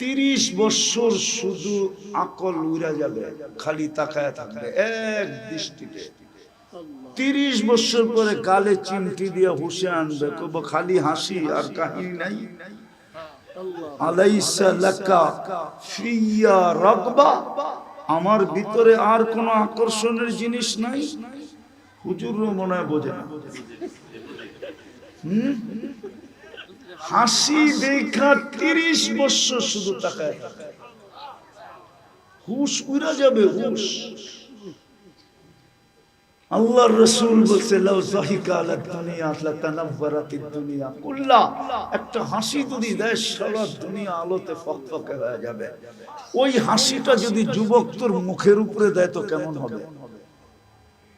তিরিশ বছর শুধু আকল উড়া যাবে, খালি তাকায় থাকবে, এক দৃষ্টিতে। তিরিশ বছর পরে গালে চিমটি দিয়ে হুসে আনবে খালি হাসি আর কাহিনী নাই। আমার ভিতরে আর কোনো আকর্ষণের জিনিস নাই। হুজুর মনে হয় বোঝে না। হুম? হাসি দেখা তিরিশ বছর শুধু তাকায় হুশ উড়া যাবে, হুশ। আল্লাহর রসুল বলছে একটা হাসি যদি দেয়, সারা দুনিয়া আলোতে ফকফকে হয়ে যাবে। ওই হাসিটা যদি যুবক তোর মুখের উপরে দেয়, তো কেমন হবে?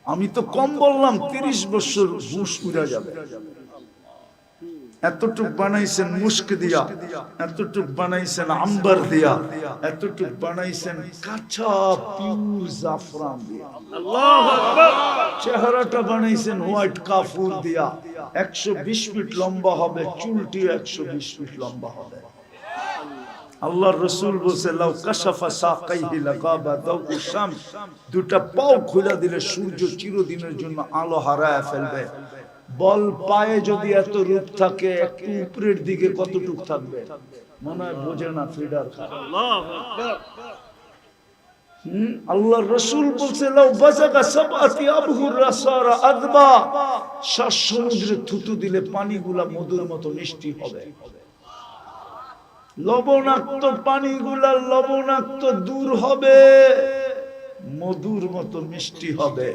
আমি তো কম বললাম, তিরিশ বছর হুশ উড়া যাবে। এতটুক বানাইছেন মুস্ক দিয়া এতটুক বানাইছেন আম্বার দিয়া এতটুক বানাইছেন কাঁচা পিউর জাফরান দিয়া। চেহারাটা বানাইছেন হোয়াইট কাফুর দিয়া। একশো বিশ ফিট লম্বা হবে চুলটি একশো বিশ ফিট লম্বা হবে। আল্লাহর রসুল বলছে লাউ কাশাফা সাকাইহি লাগাবা দাউ শামস। দুটা পাও খুলে দিলে সূর্য চিরদিনের জন্য আলো হারায় ফেলবে। বল পায়ে যদি এত রূপ থাকে, একটু উপরের দিকে কতটুক থাকবে? মনে হয় বোঝে না পানিগুলা মধুর মতো মিষ্টি হবে। লবণাক্ত পানিগুলা লবণাক্ত দূর হবে, মধুর মতো মিষ্টি হবে।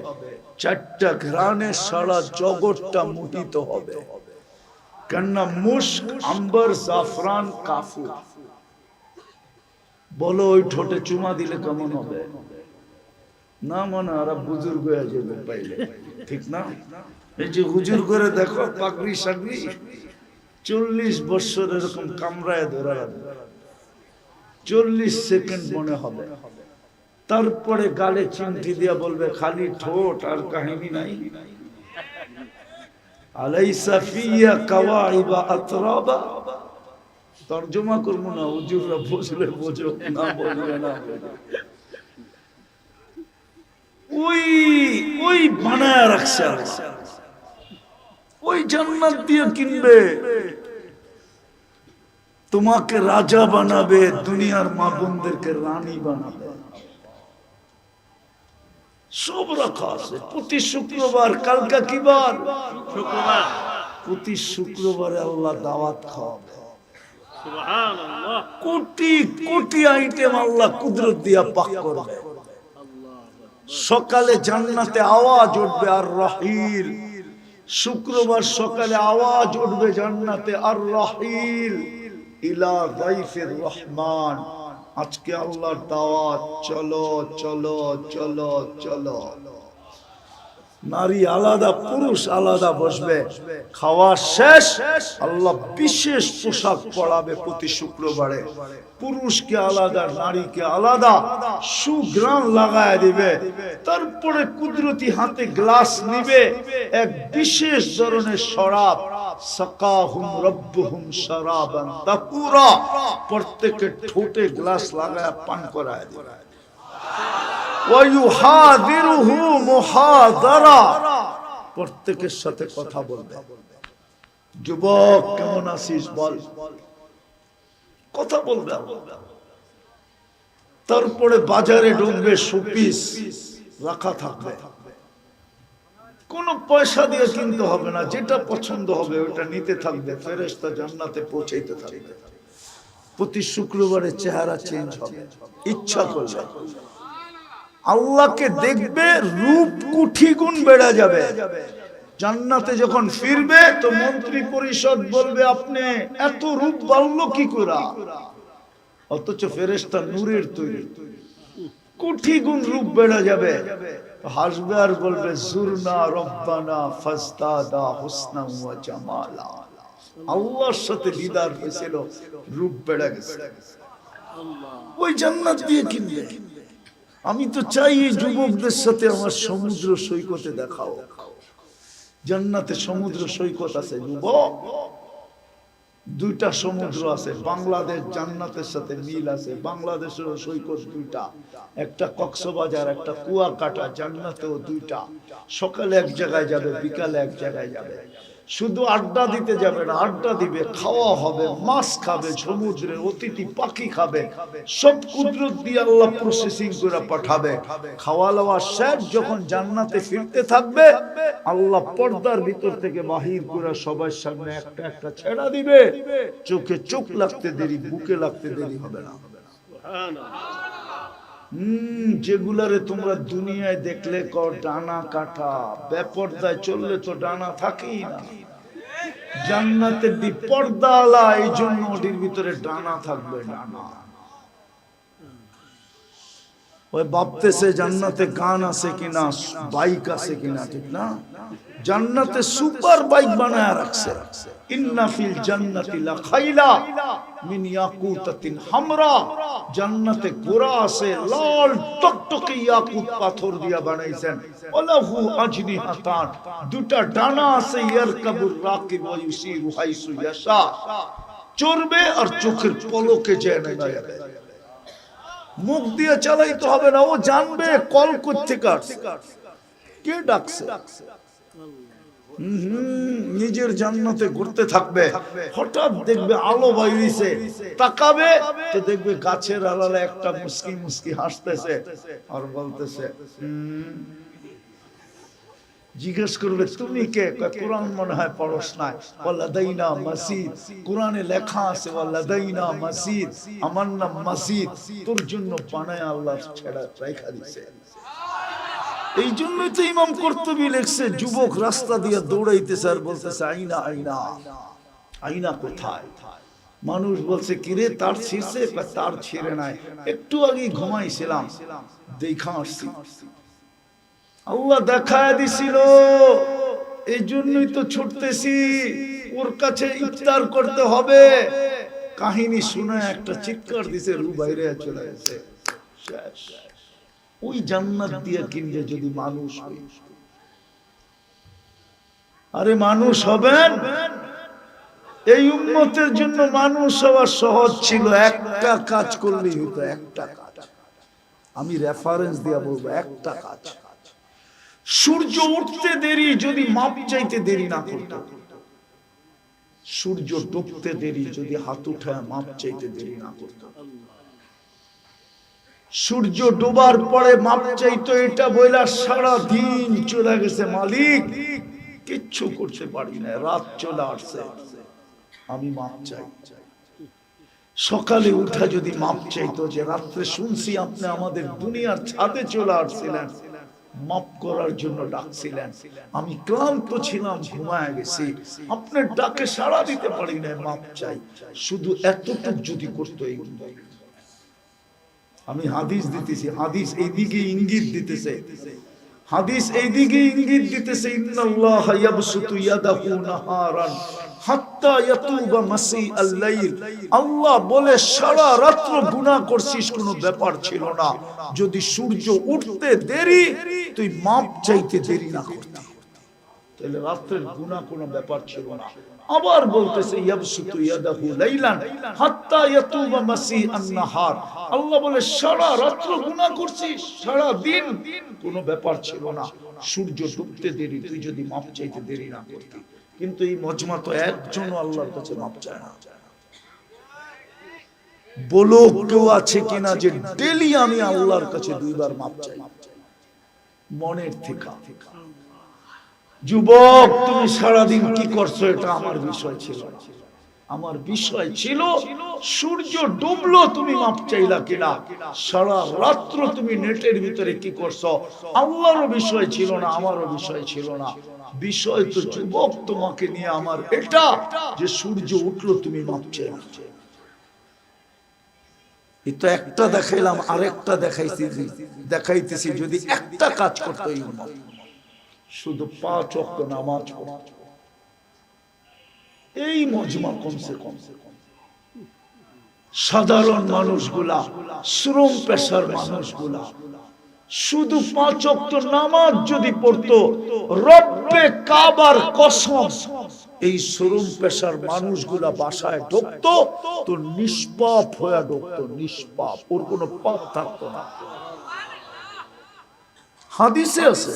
চারটা ঘ্রাণে সারা জগৎটা মোহিত হবে। কেননা মুস্ক আম্বর, জাফরান, কাফুর। বলো, ওই ঠোঁটে চুমা দিলে কেমন হবে? না মনে ওরা বুজুর্গ হয়ে যাবে পাইলে। ঠিক না? এই যে হুজুর করে দেখো, পাগড়ি সাগড়ি। চল্লিশ বছর এরকম কামড়ায় ধরা চল্লিশ সেকেন্ড মনে হবে। তারপরে গালে চিমটি দিয়া বলবে, খালি ঠোঁট আর কাহিনী নাই। কিনবে। তোমাকে রাজা বানাবে, দুনিয়ার মা বোনদেরকে রানী বানাবে। সব রাখা আছে প্রতি শুক্রবার কালকা কি বার? শুক্রবার। প্রতি শুক্রবারে আল্লাহ দাওয়াত খাওয়াবে। কোটি কোটি আইটেম আল্লাহ কুদরত দিয়া পাক করবে। সকালে জান্নাতে আওয়াজ উঠবে আর রহিল। শুক্রবার সকালে আওয়াজ উঠবে জান্নাতে আর রহিল। ইলা গাইফের রহমান। আজকে আল্লাহর দাওয়াত, চলো চলো চলো চলো। নারী আলাদা, পুরুষ আলাদা বসবে। খাওয়া শেষ, আল্লাহ বিশেষ পোশাক পড়াবে প্রতি শুক্রবারে। পুরুষকে আলাদা, নারীকে আলাদা সুগ্রাম লাগায় দিবে। তারপরে কুদরতি হাতে গ্লাস নিবে। এক বিশেষ ধরনের শরাব প্রত্যেকের সাথে কথা বলবে। যুবক, কেমন আছিস বল? কথা বলবে তারপরে বাজারে ঢুকবে সুপিস রাখা থাকবে। কোন পয়সা দিয়ে কিনতে হবে না, যেটা পছন্দ হবে ওটা নিতে থাকবে, ফেরেশতা জান্নাতে পৌঁছাইতে থাকবে। প্রতি শুক্রবারে চেহারা চেঞ্জ হবে, ইচ্ছা করলে। আল্লাহকে দেখবে, রূপ কুঠি গুণ বেড়ে যাবে। জান্নাতে যখন ফিরবে, তো মন্ত্রী পরিষদ বলবে, আপনি এত রূপ বাড়ল কি করা? অথচ ফেরেস্তা নূরের তৈরি। কোটি গুণ রূপ বেড়ে যাবে। হাসবে আর বলবে জুরনা রব্বানা ফাস্তাদা হুসনা ওয়া জামালা। আল্লাহর সাথে দিদার হয়েছিল রূপ বেড়ে গেছে। ওই জান্নাত দিয়ে কিনবে আমি তো চাই এই যুবকদের সাথে আমার সমুদ্র সৈকতে দেখাও জান্নাতে সমুদ্র সৈকত আছে যুবক। দুইটা সমুদ্র আছে, বাংলাদেশ জান্নাতের সাথে মিল আছে বাংলাদেশের সৈকত দুইটা। একটা কক্সবাজার, একটা কুয়াকাটা, জান্নাতেও দুইটা। সকালে এক জায়গায় যাবে, বিকালে এক জায়গায় যাবে। শুধু আড্ডা দিতে যাবে না, আড্ডা দিবে, খাওয়া হবে, মাছ খাবে সমুদ্রে অতিথি, পাখি খাবে। সব কুদরত দিয়ে আল্লাহ প্রসেসিং করে পাঠাবে। খাওয়া দাওয়া শেষ, যখন জান্নাতে ফিরতে থাকবে, আল্লাহ পর্দার ভিতর থেকে বাহির করে সবার সামনে একটা একটা ছেড়া দিবে। চোখে চোখ লাগতে দেরি, বুকে লাগতে দেরি হবে না। যেগুলারে তোমরা দুনিয়ায় দেখলে ক ডানা কাটা, বেপর্দায় চললে তো ডানা থাকেই না। জান্নাতের দি পর্দা আলা এই জন্য ওটির ভিতরে ডানা থাকবে ডানা ওই ভাবতেছে জান্নাতে গান আছে কিনা, বাইক আছে কিনা, ঠিক না? জান্নাতে সুপার বাইক বানায় রাখছে। ইন্না ফিল জান্নাতি লা খাইলা মিন হামরা। জান্নাতে ঘোড়া আছে, লাল টকটকে ইয়াকুত পাথর দিয়া বানাইছেন। ওলাহু আজনিহাতান দুটা ডানা আছে, ইয়ারকাবুর রাকিব ওয়া ইউসিরু হাইসু ইয়াশা। আর চোখের পলকে যায় না যাবে মুখ দিয়ে চালাইতে হবে না, ও জানবে কল করতে কে ডাকছে? নিজের জান্নাতে ঘুরতে থাকবে। হঠাৎ দেখবে আলো বাইরিছে, তাকাবে, তো দেখবে গাছের আলালে একটা মুসকি মুসকি হাসতেছে আর বলতেছে জিজ্ঞেস করবে, তুমি কে? কোরআন মনে হয় পড়স নাই। ওয়াল্লাদাইনা মাসিদ। কোরআনে লেখা আছে। ওয়াল্লাদাইনা মাসিদ। আমার নাম মাসিদ। তোর জন্য বানায় আল্লাহ ছেড়া রেখা দিছে। এই জন্যই তো ইমাম কর্তবী লেখছে, যুবক রাস্তা দিয়ে দৌড়াইতেছে আর বলতেছে, আইনা আইনা। আইনা কোথায়? মানুষ বলছে, কিরে, তার ছিঁড়ছে? তার ছিঁড়ে নাই। একটু আগে ঘুমাইছিলাম। দেখা আসছি। আল্লাহ দেখা দিছিল। এই জন্যই তো ছুটতেছি। ওর কাছে ইফতার করতে হবে। কাহিনী শুনে একটা চিৎকার দিছে রু বাইরে চলে গেছে। ওই জান্নাত দিয়ে কিনলে যদি মানুষ আরে মানুষ হবেন? এই উন্মতের জন্য মানুষ হওয়া সহজ ছিল। একটা কাজ করলেই হতো একটা কাজ। আমি রেফারেন্স দিয়া বলব, একটা কাজ। সূর্য উঠতে দেরি যদি মাপ চাইতে দেরি না করতো। সূর্য ডুবতে দেরি যদি হাত উঠায় মাপ চাইতে দেরি না করতো। সূর্য ডোবার পরে মাপ চাইতো, এটা বইলা সারা দিন চলে গেছে মালিক। কিচ্ছু করতে পারি না, রাত চলে আসছে। আমি মাপ চাই। সকালে উঠা যদি মাপ চাইতো যে, রাত্রে শুনছি আপনি আমাদের দুনিয়ার ছাদে চলে আসছিলেন। মাপ করার জন্য ডাকছিলেন। আমি ক্লান্ত ছিলাম, ঘুমায় গেছি। আপনার ডাকে সাড়া দিতে পারি না মাপ চাই। শুধু এতটুক যদি করতো এই আমি হাদিস দিতেছি, হাদিস এইদিকে ইঙ্গিত দিতেছে। হাদিস এইদিকে ইঙ্গিত দিতেছে, ইন্নাল্লাহ ইয়াবসুতু ইয়াদাহু নাহারান হাত্তা ইয়াতুবা মাসি আল্লাহ বলে, সারা রাত্র গুনাহ করছিস, কোনো ব্যাপার ছিল না। যদি সূর্য উঠতে দেরি, তুই মাপ চাইতে দেরি না করতি। তাহলে রাত্রের গুনাহ কোনো ব্যাপার ছিল না। আবার বলতেছে, ইয়াবসুতু ইয়াদাহু লাইলান হাত্তা ইয়াতুবা মাসি আন-নাহার আল্লাহ বলে, সারা রাত্র গুনাহ করছিস, সারা দিন? কোনো ব্যাপার ছিল না। সূর্য ডুবতে দেরি, তুই যদি মাপ চাইতে দেরি না করতি। কিন্তু এই মজমা তো একজন আল্লাহর কাছে মাপ চায় না। বলো কেউ আছে কিনা যে ডেলি আমি আল্লাহর কাছে দুইবার মাপ চাই। মনের থেকে। যুবক, তুমি সারাদিন কি করছ? এটা আমার বিষয় ছিল। আমার বিষয় ছিল, সূর্য ডুবলো, তুমি মাপ চাইলা কিনা? সারা রাত্র তুমি নেটের ভিতরে কি করছ? আল্লাহরও বিষয় ছিল না, আমারও বিষয় ছিল না। বিষয় তো যুবক তোমাকে নিয়ে আমার এটা, যে সূর্য উঠল, তুমি মাপ চাইলা। এই তো একটা দেখাইলাম, আরেকটা দেখাইছি, দেখাইতেছি, যদি একটা কাজ করতো এই শুধু পাঁচ অক্ট নামাজ। এই মজমা কমসে কম সাধারণ মানুষগুলা, শ্রম পেশার মানুষগুলা, শুধু পাঁচ অক্ট নামাজ যদি পড়তো, রব্বে কাবার কসম, এই শ্রম পেশার মানুষগুলা বাসায় ঢুকতো, তো নিষ্পাপ হয়ে ঢুকতো, নিষ্পাপ, ওর কোনো পাপ থাকতো না হাদিসে আছে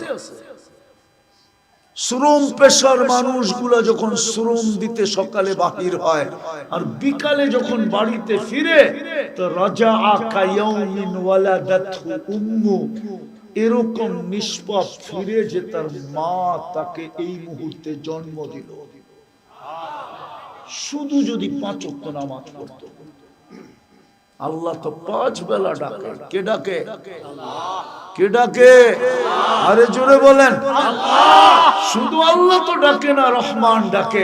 শ্রম পেশার মানুষগুলা যখন শ্রম দিতে সকালে বাহির হয়, আর বিকালে যখন বাড়িতে ফিরে, তো রাজা আকা ওয়ালাদাতহু উম্মু, এরকম নিষ্পাপ ফিরে যে তার মা তাকে এই মুহূর্তে জন্ম দিল। শুধু যদি পাঁচ নামাজ পড়তো। আল্লাহ তো পাঁচ বেলা ডাকে। কে ডাকে? কে ডাকে? আরে ডাকে না ডাকে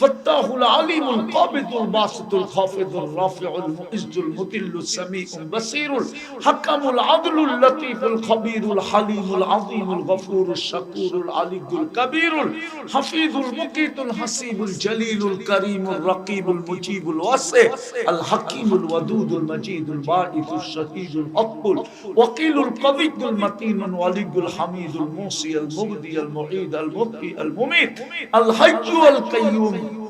ফাত্তাহুল আলিমুল কাবিদুল বাসিতুল খাফিদুল রাফিউল মুইজ্জুল হাকামুল আদলুল লতীফুল الخبير الحليم العظيم الغفور الشكور العلي الكبير الحفيظ المقيت الحسيب الجليل الكريم الرقيب المجيب الواسع الحكيم الودود المجيد الباعث الشهيد الحق وقيل القوي المتين الولي الحميد الموصي المبدي المعيد المبقي المميت الحج القيوم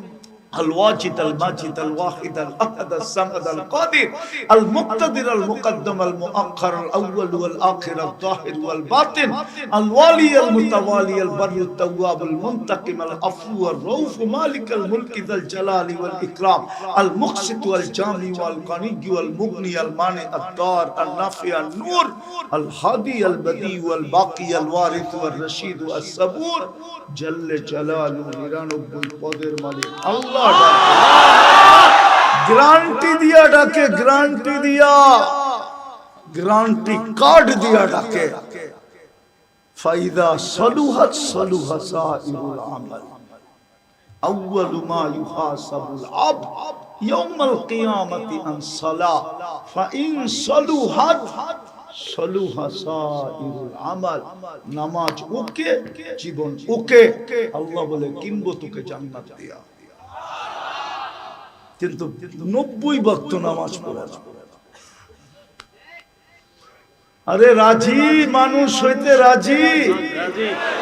الواجد الماجد الواحد الأحد الصمد القادر المقتدر المقدم المؤخر الأول والآخر الظاهر والباطن الوالي المتوالي البر التواب المنتقم العفو الرؤوف مالك الملك ذا الجلال والإكرام المقسط والجامع والغني والمغني المانع الدار النافع النور الهادي البديع والباقي الوارث والرشيد الصبور جل جلاله নিরানব্বই পদের মালিক আল্লাহ গ্রান্টি দিয়া ডাকে গ্রান্টি দিয়া গ্রান্টি কার্ড দিয়া ডাকে ফাইদা সলুহাত সলুহা সাইরুল আমাল أول ما يحاسب العبد يوم القيامة عن صلاة فإن صلحت صلح سائر العمل নামাজ ওকে জীবন ওকে আল্লাহ বলে কিনবো তোকে জান্নাত দিয়া কিন্তু নব্বই ভক্ত নামাজ পড়ে আরে রাজি? মানুষ হইতে রাজি?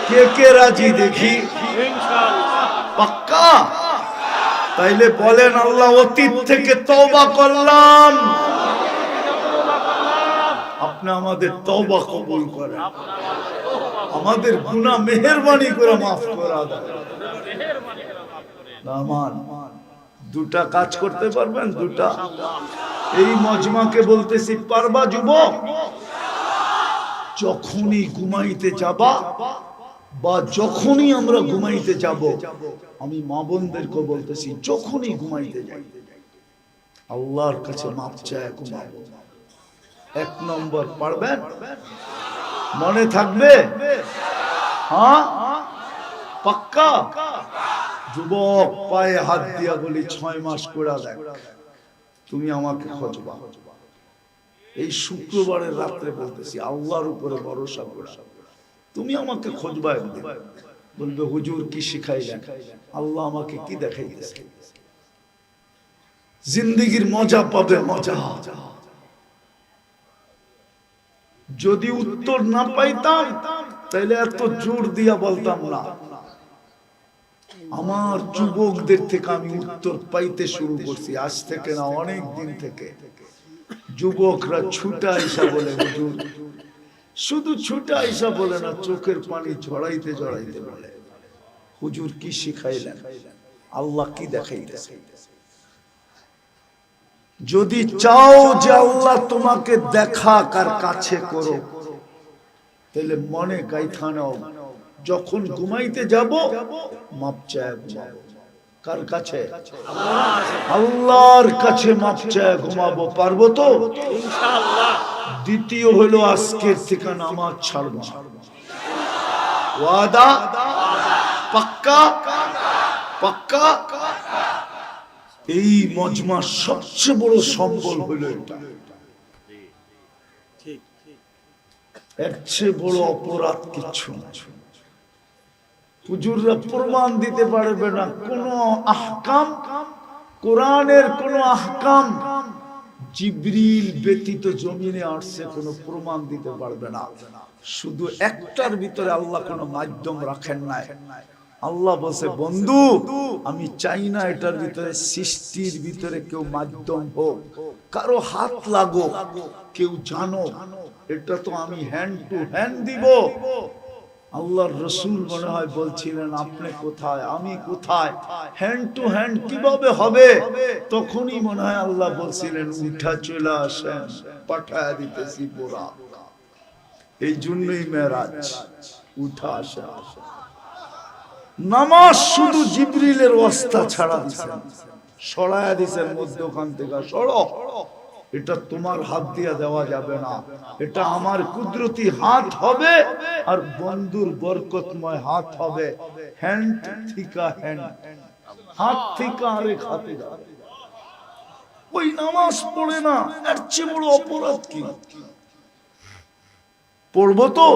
কে কে রাজি দেখি? পাক্কা? তাইলে বলেন আল্লাহ অতীত থেকে তওবা করলাম। আপনি আমাদের তওবা কবুল করেন। আমাদের গুনাহ মেহেরবানি করে মাফ করা দেন। দুটা কাজ করতে পারবেন, দুটা। এই মজমাকে বলতেছি, পারবা যুবক? যখনই ঘুমাইতে যাবা বা যখনই আমরা ঘুমাইতে যাব, আমি মা বোনদেরকে বলতেছি, যখনই ঘুমাইতে যাই। আল্লাহর কাছে মাপ চায় ঘুমাবো এক নম্বর, পারবেন? মনে থাকবে? হ্যাঁ? পাক্কা? যুবক, পায়ে হাত দিয়া বলি, ছয় মাস করে দেখ, তুমি আমাকে খোঁজবা। এই শুক্রবারের রাত্রে বলতেছি, আল্লাহর উপরে ভরসা করে। তুমি আমাকে খোঁজবা একদিন। বলবে, হুজুর, কি শিখাইলেন? আল্লাহ আমাকে কি দেখাইতেছে? জিন্দিগির মজা পাবে, মজা। যদি উত্তর না পাইতাম তাহলে এত জোর দিয়া বলতাম না। আমার যুবকদের থেকে আমি উত্তর পাইতে শুরু করছি। আজ থেকে না, অনেক দিন থেকে। যুবকরা ছুটা আইসা বলে, হুজুর, শুধু ছুটা আইসা বলে না, চোখের পানি ঝড়াইতে ঝড়াইতে বলে। হুজুর কি শিখাইলেন? আল্লাহ কি দেখাইতেছে? যদি চাও যে আল্লাহ তোমাকে দেখা কার কাছে করো, তাহলে মনে গাইথা নাও। যখন ঘুমাইতে যাব মাপ চায় ঘুমাবো। কার কাছে? আল্লাহর কাছে মাপ চায় ঘুমাবো। পারব তো? দ্বিতীয় হলো আজকের থেকে নামাজ ছাড়বো। ওয়াদা? পাক্কা? পাক্কা? এই মজমার সবচেয়ে বড় সম্বল হলো এটা। এর চেয়ে বড় অপরাধ কিচ্ছু না। হুজুররা প্রমাণ দিতে পারবে না। কোন আহকাম, কোরআনের কোন আহকাম, জিবরিল ব্যতীত জমিনে আসছে কোনো প্রমাণ দিতে পারবে না। শুধু একটার ভিতরে আল্লাহ কোনো মাধ্যম রাখেন নাই। আল্লাহ বলছে, বন্ধু, আমি চাই না এটার ভিতরে সৃষ্টির ভিতরে কেউ মাধ্যম হোক। কারও হাত লাগো কেউ জানো এটা তো আমি হ্যান্ড টু হ্যান্ড দিব। আল্লাহর রসুল মনে হয় বলছিলেন, আপনি কোথায়? আমি কোথায়? হ্যান্ড টু হ্যান্ড কীভাবে হবে? তখনই মনে হয় আল্লাহ বলছিলেন, উঠা চলে আসেন, পাঠায় দিতেছি পোড়া এই জন্যই মেরাজ, উঠা আসে। নামাজ শুধু জিবরিলের অবস্থা ছাড়া দিছেন, সরায়া দিছেন মধ্যখান থেকে, সরো। এটা তোমার হাত দিয়ে দেওয়া যাবে না। এটা আমার কুদরতি হাত হবে আর বন্ধুর বরকতময় হাত হবে। হ্যান্ড থিকা হ্যান্ড হাত থেকে আরেক হাতে যাবে। ওই নামাজ পড়ে না, এর চেয়ে বড় অপরাধ কি? পড়ব তো?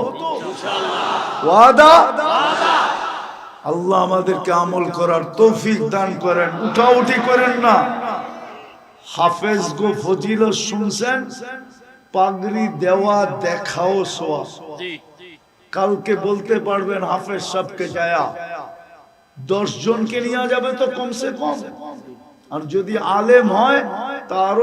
আল্লাহ আমাদেরকে আমল করার তৌফিক দান করেন। উঠাউঠি করেন না। হাফেজ গো ফজিল শুনছেন? পাগড়ি দেওয়া দেখাও সোয়া কালকে বলতে পারবেন হাফেজ সবকে যায়া। দশ জনকে নিয়ে যাবে তো কমসে কম। আর যদি আলেম হয় তারও